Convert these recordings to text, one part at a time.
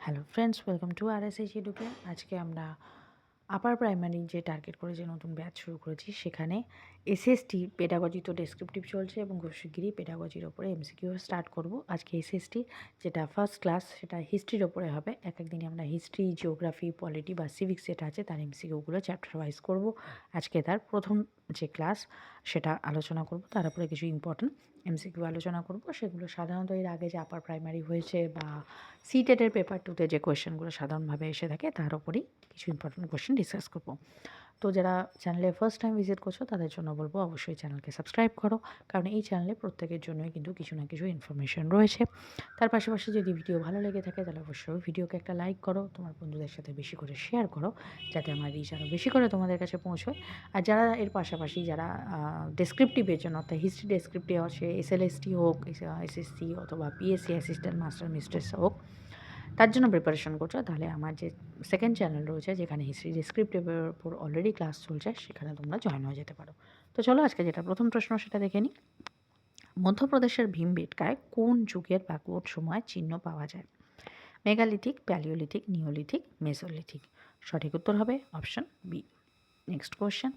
Hello friends welcome to R S H আজকে আমরা upper primary যে টার্গেট করে যে নতুন ব্যাচ শুরু করেছি, সেখানে এসএসটি পেডাগজি তো ডেসক্রিপটিভ চলছে এবং শিগগিরই পেডাগজির ওপরে এমসিকিউ স্টার্ট করব। আজকে এসএসটি যেটা ফার্স্ট ক্লাস সেটা হিস্ট্রির ওপরে হবে। এক একদিনে আমরা হিস্ট্রি জিওগ্রাফি পলিটি বা সিভিক্স যেটা আছে, তার এমসিকিউগুলো চ্যাপ্টার ওয়াইজ করব। আজকে তার প্রথম যে ক্লাস সেটা আলোচনা করব। তার উপরে কিছু ইম্পর্টেন্ট এমসিকিউ আলোচনা করব। সেগুলো সাধারণত এর আগে যে আপার প্রাইমারি হয়েছে বা সিটেটের পেপার টুতে যে কোয়েশ্চেনগুলো সাধারণভাবে এসে থাকে, তার উপরেই কিছু ইম্পর্টেন্ট কোয়েশ্চেন ডিসকাস করব। তো যারা চ্যানেলে ফার্স্ট টাইম ভিজিট করছ, তাদের জন্য বলব অবশ্যই চ্যানেলকে সাবস্ক্রাইব করো। কারণ এই চ্যানেলে প্রত্যেকের জন্যই কিন্তু কিছু না কিছু ইনফরমেশন রয়েছে। তার পাশাপাশি যদি ভিডিও ভালো লেগে থাকে, তাহলে অবশ্যই ভিডিওকে একটা লাইক করো, তোমার বন্ধুদের সাথে বেশি করে শেয়ার করো, যাতে আমার রিচ আরও বেশি করে তোমাদের কাছে পৌঁছয়। আর যারা এর পাশাপাশি যারা ডেসক্রিপটিভের জন্য, অর্থাৎ হিস্ট্রি ডেসক্রিপটিভ আছে এসএলএসটি হোক এসএসসি অথবা পিএসসি অ্যাসিস্ট্যান্ট মাস্টার মিস্ট্রেস হোক তার জন্য প্রিপারেশন করছ। তাহলে আমার যে সেকেন্ড চ্যানেল রয়েছে, যেখানে হিস্ট্রি ডিসক্রিপটিভের উপর অলরেডি ক্লাস চলছে, সেখানে তোমরা জয়েন হয়ে যেতে পারো। তো চলো আজকে যেটা প্রথম প্রশ্ন, সেটা দেখে নিই। মধ্যপ্রদেশের ভীমবেটকায় কোন যুগের ব্যাকওয়ার্ড সময় চিহ্ন পাওয়া যায়? Megalithic, paleolithic, neolithic, mesolithic. সঠিক উত্তর হবে অপশন বি নেক্সট কোয়েশ্চেন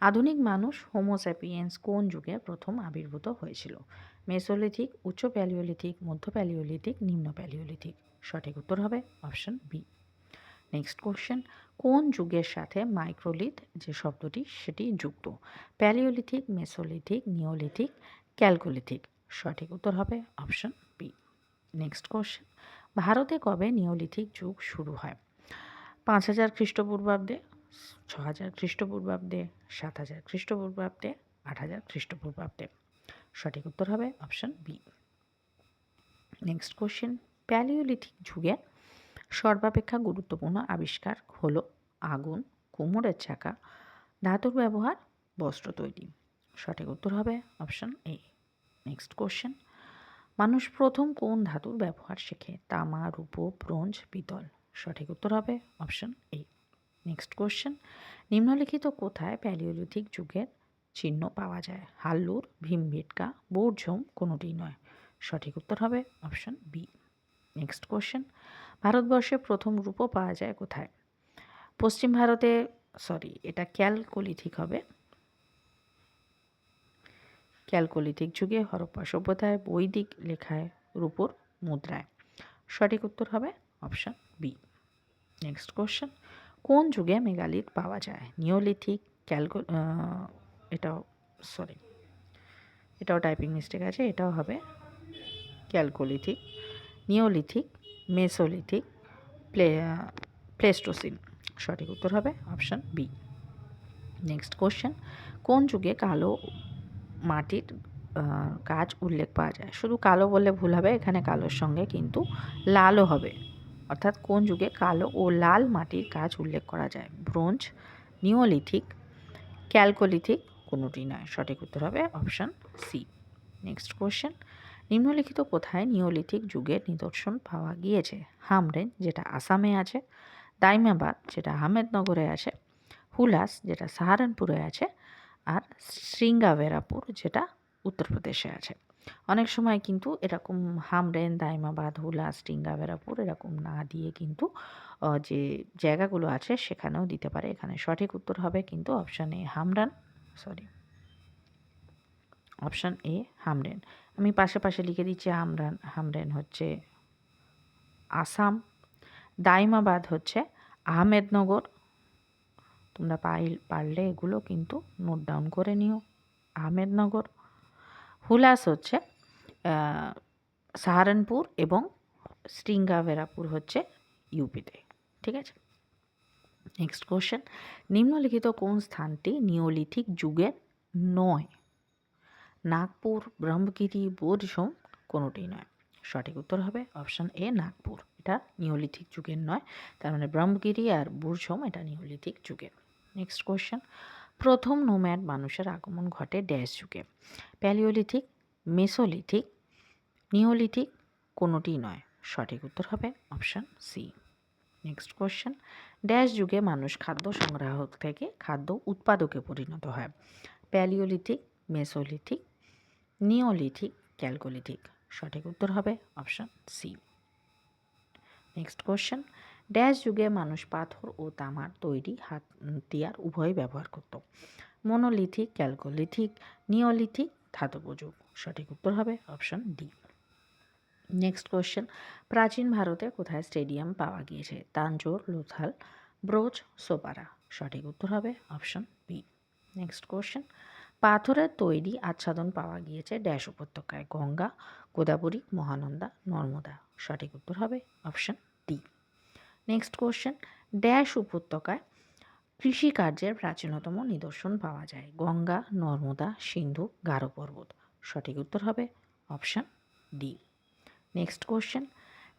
আধুনিক মানুষ হোমোস্যাপিয়েন্স কোন যুগে প্রথম আবির্ভূত হয়েছিল? মেসোলিথিক, উচ্চ প্যালিওলিথিক, মধ্য প্যালিওলিথিক, নিম্ন প্যালিওলিথিক। সঠিক উত্তর হবে অপশন বি নেক্সট কোশ্চেন কোন যুগের সাথে মাইক্রোলিথ যে শব্দটি সেটি যুক্ত? প্যালিওলিথিক মেসোলিথিক নিওলিথিক ক্যালকোলিথিক সঠিক উত্তর হবে অপশন বি নেক্সট কোশ্চেন ভারতে কবে নিওলিথিক যুগ শুরু হয়? পাঁচ হাজার খ্রিস্টপূর্বাব্দে, ছ হাজার খ্রিস্টপূর্বাব্দে, সাত হাজার খ্রিস্টপূর্বাব্দে, আট হাজার খ্রিস্টপূর্বাব্দে? সঠিক উত্তর হবে option B next question paleolithic যুগে সর্বাপেক্ষা গুরুত্বপূর্ণ আবিষ্কার হলো আগুন, কুমোরের চাকা, ধাতুর ব্যবহার, বস্ত্র তৈরি। সঠিক উত্তর হবে অপশন এ নেক্সট কোশ্চেন মানুষ প্রথম কোন ধাতুর ব্যবহার শেখে? তামা, রূপ, ব্রোঞ্জ, পিতল। সঠিক উত্তর হবে অপশন এ নেক্সট কোশ্চেন নিম্নলিখিত কোথায় প্যালিওলিথিক যুগের চিহ্ন পাওয়া যায়? হাল্লুর, ভীম ভীমবেটকা বোরঝোম কোনোটি নয়। সঠিক উত্তর হবে অপশন বি নেক্সট কোশ্চেন ভারতবর্ষে প্রথম রূপও পাওয়া যায় কোথায়? পশ্চিম ভারতে সরি এটা ক্যালকোলিথিক হবে। ক্যালকোলিথিক যুগে হরপ্পা সভ্যতায় বৈদিক লেখায় রূপর মুদ্রায়। সঠিক উত্তর হবে অপশান বি নেক্সট কোশ্চেন কোন যুগে মেগালিথ পাওয়া যায়? নিওলিথিক, ক্যালকো এটাও সরি এটাও টাইপিং মিস্টেক আছে, এটাও হবে ক্যালকোলিথিক। নিওলিথিক মেসোলিথিক প্লে প্লেস্টোসিন সঠিক উত্তর হবে অপশান বি নেক্সট কোশ্চেন কোন যুগে কালো মাটির কাজ উল্লেখ পাওয়া যায়? শুধু কালো বললে ভুল হবে, এখানে কালোর সঙ্গে কিন্তু লালও হবে। অর্থাৎ কোন যুগে কালো ও লাল মাটির কাজ উল্লেখ করা যায়? ব্রোঞ্জ, নিওলিথিক, ক্যালকোলিথিক, কোনোটি নয়? সঠিক উত্তর হবে অপশান সি নেক্সট কোশ্চেন নিম্নলিখিত কোথায় নিওলিথিক যুগের নিদর্শন পাওয়া গিয়েছে? হামরেন যেটা আসামে আছে। দাইমাবাদ, যেটা আহমেদনগরে আছে। হুলাস, যেটা সাহারানপুরে আছে। আর শৃঙ্গাবেরাপুর, যেটা উত্তরপ্রদেশে আছে। অনেক সময় কিন্তু এরকম হামরেন দাইমাবাদ, হুলাস, শৃঙ্গাবেরাপুর এরকম না দিয়ে কিন্তু যে জায়গাগুলো আছে সেখানেও দিতে পারে। এখানে সঠিক উত্তর হবে কিন্তু অপশানে হামরান। সরি। অপশান এ হামরেন আমি পাশে পাশে লিখে দিচ্ছি হামরান, হামরেন হচ্ছে আসাম। দাইমাবাদ হচ্ছে আহমেদনগর। তোমরা পাই পারলে এগুলো কিন্তু নোট ডাউন করে নিও। আহমেদনগর। হুলাস হচ্ছে সাহারানপুর এবং স্ট্রিঙ্গাভেরাপুর হচ্ছে ইউপিতে। ঠিক আছে? নেক্সট কোশ্চেন নিম্নলিখিত কোন স্থানটি নিওলিথিক যুগের নয়? নাগপুর, ব্রহ্মগিরি বোধসোম কোনোটি নয়। সঠিক উত্তর হবে অপশান এ, নাগপুর। এটা নিওলিথিক যুগের নয়, তার মানে ব্রহ্মগিরি আর বুরঝোম এটা নিওলিথিক যুগের। নেক্সট কোয়েশ্চেন প্রথম নোম্যাড মানুষের আগমন ঘটে ড্যাশ যুগে। প্যালিওলিথিক, মেসোলিথিক, নিওলিথিক কোনোটি নয়। সঠিক উত্তর হবে option C next question dash যুগে মানুষ খাদ্য সংগ্রাহক থেকে খাদ্য উৎপাদকে পরিণত হয়। প্যালিওলিথিক, মেসোলিথিক নিওলিথিক ক্যালকোলিথিক সঠিক উত্তর হবে option C next question dash যুগে মানুষ পাথর ও তামার তৈরি হাত হাতিয়ার উভয় ব্যবহার করত। মনোলিথিক ক্যালকোলিথিক নিওলিথিক ধাতব যুগ। সঠিক উত্তর হবে অপশন ডি নেক্সট কোশ্চেন প্রাচীন ভারতে কোথায় স্টেডিয়াম পাওয়া গিয়েছে? তাঞ্জোর লোথাল, ব্রোজ, সোপারা। সঠিক উত্তর হবে অপশন বি নেক্সট কোশ্চেন পাথরের তৈরি আচ্ছাদন পাওয়া গিয়েছে ড্যাশ উপত্যকায়। গঙ্গা, গোদাবরী, মহানন্দা, নর্মদা। সঠিক উত্তর হবে option D. Next question. Dash উপত্যকায় কৃষিকার্যের প্রাচীনতম নিদর্শন পাওয়া যায়। গঙ্গা, নর্মদা, সিন্ধু, গারো পর্বত। সঠিক উত্তর হবে option D. Next question.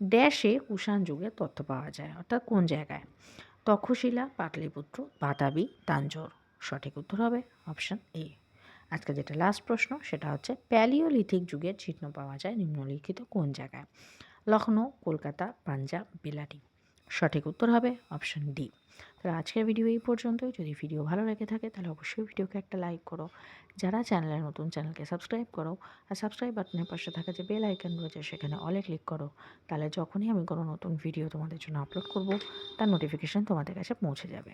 ড্যাশে Kushan যুগের তথ্য পাওয়া যায়, অর্থাৎ কোন জায়গায়? তক্ষশিলা, পাটলিপুত্র, বাতাবি, তাঞ্জোর। সঠিক উত্তর হবে অপশন এ। আজকে যেটা লাস্ট প্রশ্ন, সেটা হচ্ছে প্যালিওলিথিক যুগের চিহ্ন পাওয়া যায় নিম্নলিখিত কোন জায়গায়? লখনৌ কলকাতা, পাঞ্জাব বিলাটি সঠিক উত্তর হবে অপশন ডি তাহলে আজকের ভিডিও এই পর্যন্তই। যদি ভিডিও ভালো লেগে থাকে, তাহলে অবশ্যই ভিডিওকে একটা লাইক করো। যারা চ্যানেলে নতুন চ্যানেলকে সাবস্ক্রাইব করো আর সাবস্ক্রাইব বাটনের পাশে থাকা যে বেল আইকন রয়েছে, সেখানে অলে ক্লিক করো, তাহলে যখনই আমি কোনো নতুন ভিডিও তোমাদের জন্য আপলোড করব, তার নোটিফিকেশান তোমাদের কাছে পৌঁছে যাবে।